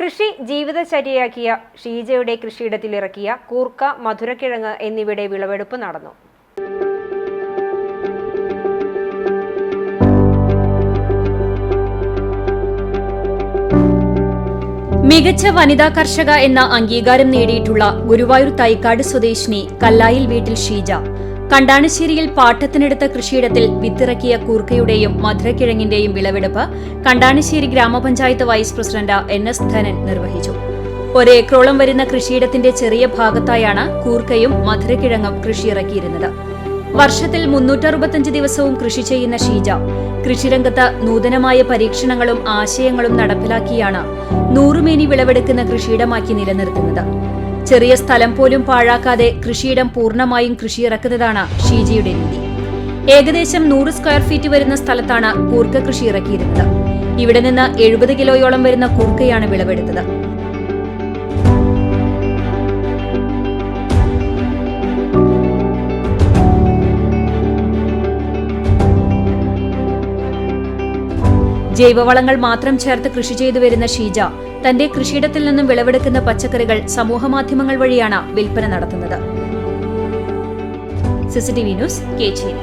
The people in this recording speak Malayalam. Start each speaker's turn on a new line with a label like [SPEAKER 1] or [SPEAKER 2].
[SPEAKER 1] കൃഷി ജീവിതചര്യയാക്കിയ ഷീജയുടെ കൃഷിയിടത്തിലിറക്കിയ കൂർക്ക മധുരക്കിഴങ്ങ് എന്നിവയുടെ വിളവെടുപ്പ് നടന്നു.
[SPEAKER 2] മികച്ച വനിതാ കർഷക എന്ന അംഗീകാരം നേടിയിട്ടുള്ള ഗുരുവായൂർ തൈക്കാട് സ്വദേശിനി കല്ലായിൽ വീട്ടിൽ ഷീജ. കണ്ടാണശ്ശേരിയിൽ പാട്ടത്തിനെടുത്ത കൃഷിയിടത്തിൽ വിത്തിറക്കിയ കൂർക്കയുടെയും മധുരക്കിഴങ്ങിന്റെയും വിളവെടുപ്പ് കണ്ടാണശ്ശേരി ഗ്രാമപഞ്ചായത്ത് vice president N S Dhanan നിർവഹിച്ചു. ഒരേക്കറോളം വരുന്ന കൃഷിയിടത്തിന്റെ ചെറിയ ഭാഗത്തായാണ് കൂർക്കയും മധുരക്കിഴങ്ങും കൃഷിയിറക്കിയിരുന്നത്. വർഷത്തിൽ മുന്നൂറ്ററുപത്തഞ്ച് ദിവസവും കൃഷി ചെയ്യുന്ന ഷീജ കൃഷിരംഗത്ത് നൂതനമായ പരീക്ഷണങ്ങളും ആശയങ്ങളും നടപ്പിലാക്കിയാണ് നൂറുമേനി വിളവെടുക്കുന്ന കൃഷിയിടമാക്കി നിലനിർത്തുന്നത്. ചെറിയ സ്ഥലം പോലും പാഴാക്കാതെ കൃഷിയിടം പൂർണമായും കൃഷിയിറക്കുന്നതാണ് ഷീജിയുടെ രീതി ഏകദേശം നൂറ് സ്ക്വയർ ഫീറ്റ് വരുന്ന സ്ഥലത്താണ് കൂർക്ക കൃഷി ഇറക്കിയിരുന്നത് ഇവിടെ നിന്ന് എഴുപത് കിലോയോളം വരുന്ന കൂർക്കയാണ് വിളവെടുത്തത്. ജൈവവളങ്ങൾ മാത്രം ചേർത്ത് കൃഷി ചെയ്തു വരുന്ന ഷീജ തന്റെ കൃഷിയിടത്തിൽ നിന്നും വിളവെടുക്കുന്ന പച്ചക്കറികൾ സമൂഹമാധ്യമങ്ങൾ വഴിയാണ് വിൽപ്പന നടത്തുന്നത്. CCTV news Kecheri